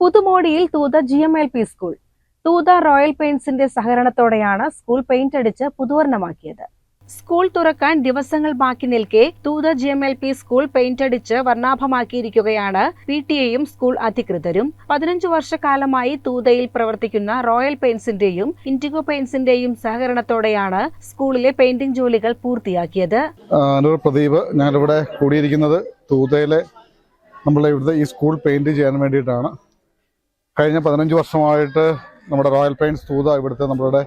പുതുമോടിയിൽ Thootha G M L P school Thootha Royal പെയിന്റ്സിന്റെ സഹകരണത്തോടെയാണ് school paint അടിച്ച് പുതുവർണമാക്കിയത്. School തുറക്കാൻ ദിവസങ്ങൾ ബാക്കി നിൽക്കെ Thootha G M L P school paint അടിച്ച് വർണാഭമാക്കിയിരിക്കുകയാണ് പി ടി എയും സ്കൂൾ അധികൃതരും. പതിനഞ്ചു വർഷക്കാലമായി തൂതയിൽ പ്രവർത്തിക്കുന്ന റോയൽ പെയിന്റ്സിന്റെയും ഇൻഡിഗോ പെയിന്റ്സിന്റെയും സഹകരണത്തോടെയാണ് സ്കൂളിലെ പെയിന്റിംഗ് ജോലികൾ പൂർത്തിയാക്കിയത്. പ്രദീപ് ഞാനിവിടെ കൂടിയിരിക്കുന്നത്. തൂതയിലെ നമ്മളെ ഇവിടുത്തെ ഈ സ്കൂൾ പെയിന്റ് ചെയ്യാൻ വേണ്ടിയിട്ടാണ്. കഴിഞ്ഞ പതിനഞ്ച് വർഷമായിട്ട് നമ്മുടെ റോയൽ പെയിന്റ്സ് തൂത ഇവിടുത്തെ നമ്മളുടെ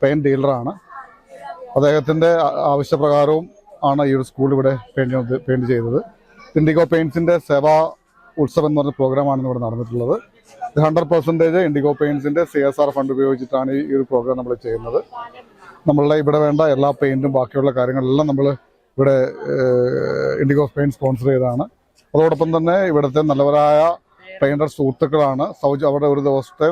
പെയിന്റ് ഡീലറാണ് അദ്ദേഹത്തിന്റെ ആവശ്യപ്രകാരവും ആണ് ഈ ഒരു സ്കൂൾ ഇവിടെ പെയിന്റ് പെയിന്റ് ചെയ്തത്. ഇൻഡിഗോ പെയിൻസിന്റെ സേവാ ഉത്സവം എന്ന് പറഞ്ഞ പ്രോഗ്രാമാണ് ഇവിടെ നടന്നിട്ടുള്ളത്. ഇത് ഹൺഡ്രഡ് പെർസെന്റേജ് ഇൻഡിഗോ പെയിൻസിന്റെ സി എസ് ആർ ഫണ്ട് ഉപയോഗിച്ചിട്ടാണ് ഈ ഒരു പ്രോഗ്രാം നമ്മൾ ചെയ്യുന്നത്. നമ്മളുടെ ഇവിടെ വേണ്ട എല്ലാ പെയിന്റും ബാക്കിയുള്ള കാര്യങ്ങളെല്ലാം നമ്മൾ ഇവിടെ ഇൻഡിഗോ പെയിന്റ് സ്പോൺസർ ചെയ്തതാണ്. അതോടൊപ്പം തന്നെ ഇവിടുത്തെ നല്ലവരായ പെയിന്റർ സുഹൃത്തുക്കളാണ്. സൗജ അവിടെ ഒരു ദിവസത്തെ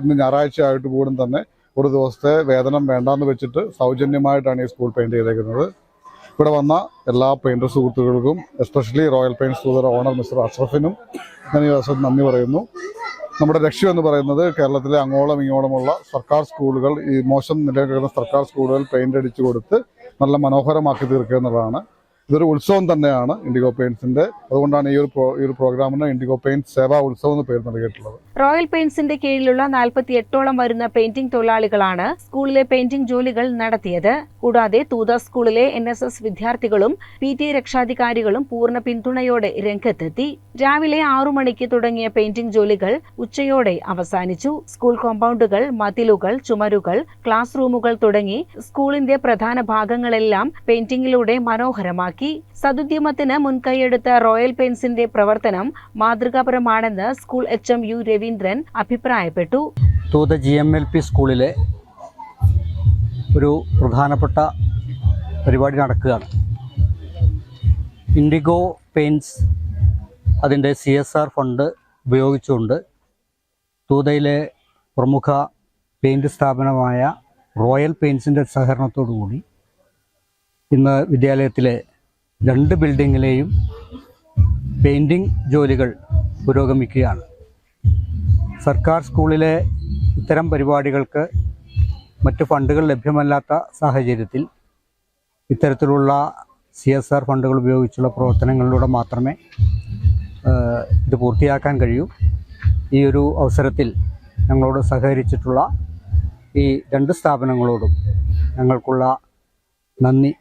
ഇന്ന് ഞായറാഴ്ച ആയിട്ട് പോലും തന്നെ ഒരു ദിവസത്തെ വേതനം വേണ്ടാന്ന് വെച്ചിട്ട് സൗജന്യമായിട്ടാണ് ഈ സ്കൂൾ പെയിന്റ് ചെയ്തേക്കുന്നത്. ഇവിടെ വന്ന എല്ലാ പെയിന്റർ സുഹൃത്തുക്കൾക്കും എസ്പെഷ്യലി റോയൽ പെയിന്റ്സ് സൂതറ ഓണർ മിസ്റ്റർ അഷ്റഫിനും ഞാൻ ഈ ദിവസം നന്ദി പറയുന്നു. നമ്മുടെ ലക്ഷ്യം എന്ന് പറയുന്നത് കേരളത്തിലെ അങ്ങോളം ഇങ്ങോളമുള്ള സർക്കാർ സ്കൂളുകൾ ഈ മോശം നിലയിൽ സർക്കാർ സ്കൂളുകൾ പെയിന്റ് അടിച്ചു കൊടുത്ത് നല്ല മനോഹരമാക്കി തീർക്കുക എന്നുള്ളതാണ്. ഇതൊരു ഉത്സവം തന്നെയാണ് ഇൻഡിഗോ പെയിന്റ്സിന്റെ അതുകൊണ്ടാണ് ഈ ഒരു ഈ ഒരു പ്രോഗ്രാമിന് ഇൻഡിഗോ പെയിന്റ് സേവാ ഉത്സവം എന്ന് പേര് നൽകിയിട്ടുള്ളത്. റോയൽ പെയിന്റ്സിന്റെ കീഴിലുള്ള നാൽപ്പത്തി എട്ടോളം വരുന്ന പെയിന്റിംഗ് തൊഴിലാളികളാണ് സ്കൂളിലെ പെയിന്റിംഗ് ജോലികൾ നടത്തിയത്. കൂടാതെ തൂത സ്കൂളിലെ എൻ എസ് എസ് വിദ്യാർത്ഥികളും പി ടി രക്ഷാധികാരികളും പൂർണ പിന്തുണയോടെ രംഗത്തെത്തി. രാവിലെ ആറു മണിക്ക് തുടങ്ങിയ പെയിന്റിംഗ് ജോലികൾ ഉച്ചയോടെ അവസാനിച്ചു. സ്കൂൾ കോമ്പൗണ്ടുകൾ മതിലുകൾ ചുമരുകൾ ക്ലാസ് റൂമുകൾ തുടങ്ങി സ്കൂളിന്റെ പ്രധാന ഭാഗങ്ങളെല്ലാം പെയിന്റിംഗിലൂടെ മനോഹരമാക്കി. സതുദ്യമത്തിന് മുൻകൈയെടുത്ത റോയൽ പെയിൻസിന്റെ പ്രവർത്തനം മാതൃകാപരമാണെന്ന് school H M U Raveendran അഭിപ്രായപ്പെട്ടു. Thootha G M L P സ്കൂളിലെ ഒരു പ്രധാനപ്പെട്ട പരിപാടി നടക്കുകയാണ്. ഇൻഡിഗോ പെയിൻസ് അതിന്റെ സി എസ് ആർ ഫണ്ട് ഉപയോഗിച്ചുകൊണ്ട് തൂതയിലെ പ്രമുഖ പെയിന്റ് സ്ഥാപനമായ റോയൽ പെയിൻസിന്റെ സഹകരണത്തോടു കൂടി ഇന്ന് വിദ്യാലയത്തിലെ രണ്ട് ബിൽഡിങ്ങിലെയും പെയിന്റിംഗ് ജോലികൾ പുരോഗമിക്കുകയാണ്. സർക്കാർ സ്കൂളിലെ ഇത്തരം പരിപാടികൾക്ക് മറ്റ് ഫണ്ടുകൾ ലഭ്യമല്ലാത്ത സാഹചര്യത്തിൽ ഇത്തരത്തിലുള്ള സി എസ് ആർ ഫണ്ടുകൾ ഉപയോഗിച്ചുള്ള പ്രവർത്തനങ്ങളിലൂടെ മാത്രമേ ഇത് പൂർത്തിയാക്കാൻ കഴിയൂ. ഈ ഒരു അവസരത്തിൽ ഞങ്ങളോട് സഹകരിച്ചിട്ടുള്ള ഈ രണ്ട് സ്ഥാപനങ്ങളോടും ഞങ്ങൾക്കുള്ള നന്ദി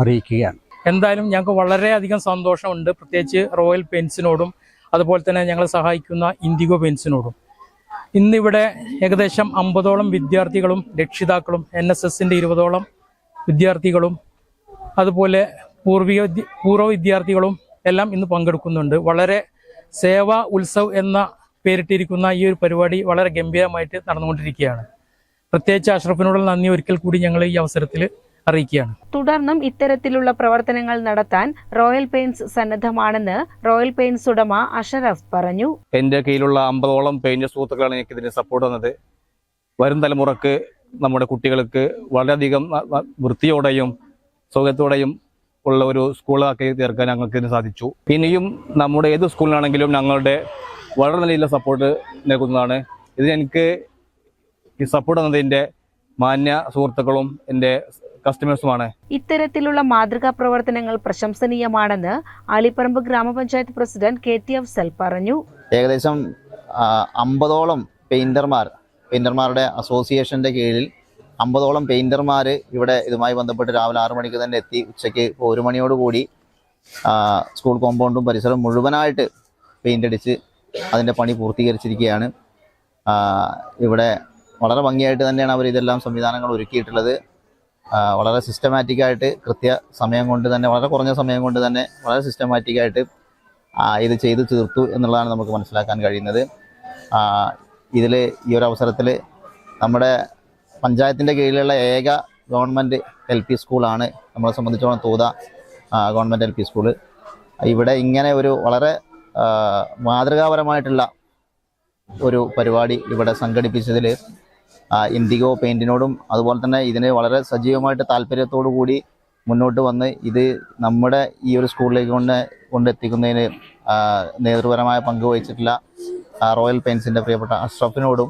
അറിയിക്കുകയാണ്. എന്തായാലും ഞങ്ങൾക്ക് വളരെയധികം സന്തോഷമുണ്ട്. പ്രത്യേകിച്ച് റോയൽ പെയിൻസിനോടും അതുപോലെ തന്നെ ഞങ്ങളെ സഹായിക്കുന്ന ഇൻഡിഗോ പെയിൻസിനോടും ഇന്നിവിടെ ഏകദേശം അമ്പതോളം വിദ്യാർത്ഥികളും രക്ഷിതാക്കളും എൻ എസ് എസിന്റെ ഇരുപതോളം വിദ്യാർത്ഥികളും അതുപോലെ പൂർവിക പൂർവ വിദ്യാർത്ഥികളും എല്ലാം ഇന്ന് പങ്കെടുക്കുന്നുണ്ട്. വളരെ സേവാ ഉത്സവ് എന്ന പേരിട്ടിരിക്കുന്ന ഈ ഒരു പരിപാടി വളരെ ഗംഭീരമായിട്ട് നടന്നുകൊണ്ടിരിക്കുകയാണ്. പ്രത്യേകിച്ച് അഷ്റഫിനോടുള്ള നന്ദി. ഒരിക്കൽ കൂടി ഞങ്ങൾ ഈ അവസരത്തിൽ അറിയിക്കുകയാണ്. തുടർന്നും ഇത്തരത്തിലുള്ള പ്രവർത്തനങ്ങൾ നടത്താൻ റോയൽ പെയിന്റ്സ് സന്നദ്ധമാണെന്ന് റോയൽ പെയിന്റ്സ് ഉടമ അഷറഫ് പറഞ്ഞു. എന്റെ കയ്യിലുള്ള അമ്പതോളം പെയിന്റ് സുഹൃത്തുക്കളാണ് എനിക്ക് ഇതിന് സപ്പോർട്ട് തന്നത്. വരും തലമുറയ്ക്ക് നമ്മുടെ കുട്ടികൾക്ക് വളരെയധികം വൃത്തിയോടെയും സൗകര്യത്തോടെയും ഉള്ള ഒരു സ്കൂളാക്കി തീർക്കാൻ ഞങ്ങൾക്ക് ഇതിന് സാധിച്ചു. ഇനിയും നമ്മുടെ ഏത് സ്കൂളിലാണെങ്കിലും ഞങ്ങളുടെ വളരെ നല്ല രീതിയിലുള്ള സപ്പോർട്ട് നൽകുന്നതാണ്. ഇതിനെനിക്ക് ഈ സപ്പോർട്ട് തന്നതിന്റെ മാന്യ സുഹൃത്തുക്കളും എന്റെ കസ്റ്റമേഴ്സുമാണ്. ഇത്തരത്തിലുള്ള മാതൃകാ പ്രവർത്തനങ്ങൾ പ്രശംസനീയമാണെന്ന് ആലിപ്പറമ്പ് ഗ്രാമപഞ്ചായത്ത് പ്രസിഡന്റ് കെ ടി അഫ്സൽ പറഞ്ഞു. ഏകദേശം അമ്പതോളം പെയിന്റർമാർ പെയിന്റർമാരുടെ അസോസിയേഷന്റെ കീഴിൽ അമ്പതോളം പെയിന്റർമാർ ഇവിടെ ഇതുമായി ബന്ധപ്പെട്ട് രാവിലെ ആറു മണിക്ക് തന്നെ എത്തി. ഉച്ചയ്ക്ക് ഒരു മണിയോടുകൂടി കൂടി സ്കൂൾ കോമ്പൗണ്ടും പരിസരവും മുഴുവനായിട്ട് പെയിന്റ് അടിച്ച് അതിന്റെ പണി പൂർത്തീകരിച്ചിരിക്കുകയാണ്. ഇവിടെ വളരെ ഭംഗിയായിട്ട് തന്നെയാണ് അവർ ഇതെല്ലാം സംവിധാനങ്ങൾ ഒരുക്കിയിട്ടുള്ളത്. വളരെ സിസ്റ്റമാറ്റിക്കായിട്ട് കൃത്യ സമയം കൊണ്ട് തന്നെ വളരെ കുറഞ്ഞ സമയം കൊണ്ട് തന്നെ വളരെ സിസ്റ്റമാറ്റിക്കായിട്ട് ഇത് ചെയ്തു തീർത്തു എന്നുള്ളതാണ് നമുക്ക് മനസ്സിലാക്കാൻ കഴിയുന്നത്. ഇതിൽ ഈ ഒരു അവസരത്തിൽ നമ്മുടെ പഞ്ചായത്തിന്റെ കീഴിലുള്ള ഏക ഗവൺമെന്റ് എൽ പി സ്കൂളാണ് നമ്മളെ സംബന്ധിച്ചോളം Thootha government L P school ഇവിടെ ഇങ്ങനെ ഒരു വളരെ മാതൃകാപരമായിട്ടുള്ള ഒരു പരിപാടി ഇവിടെ സംഘടിപ്പിച്ചതിൽ ഇൻഡിഗോ പെയിന്റിനോടും അതുപോലെ തന്നെ ഇതിന് വളരെ സജീവമായിട്ട് താല്പര്യത്തോടു കൂടി മുന്നോട്ട് വന്ന് ഇത് നമ്മുടെ ഈ ഒരു സ്കൂളിലേക്ക് കൊണ്ട് കൊണ്ടെത്തിക്കുന്നതിന് നേതൃപരമായ പങ്ക് വഹിച്ചിട്ടുള്ള റോയൽ പെയിൻസിന്റെ പ്രിയപ്പെട്ട അഷ്റഫിനോടും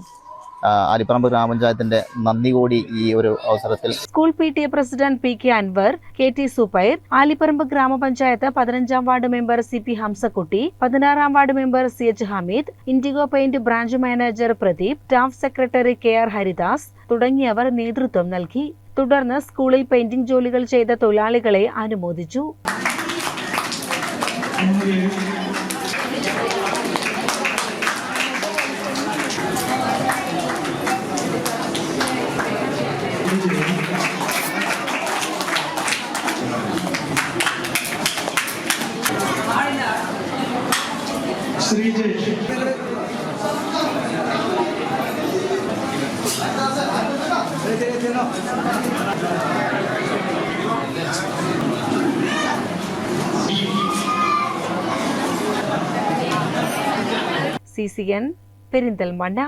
ആ, അരിപ്പറമ്പ് ഗ്രാമപഞ്ചായത്തിന്റെ നന്ദി കൂടി ഈ ഒരു അവസരത്തിൽ school P T A president P K Anwar K T Supair Alipparamba ഗ്രാമപഞ്ചായത്ത് പതിനഞ്ചാം ward member C P Hamsakutty പതിനാറാം ward member C H Hameed Indigo paint branch manager Pradeep staff secretary K R Haridas തുടങ്ങിയവർ നേതൃത്വം നൽകി. തുടർന്ന് സ്കൂളിൽ painting ജോലികൾ ചെയ്ത തൊഴിലാളികളെ അനുമോദിച്ചു. C C N Perinthalmanna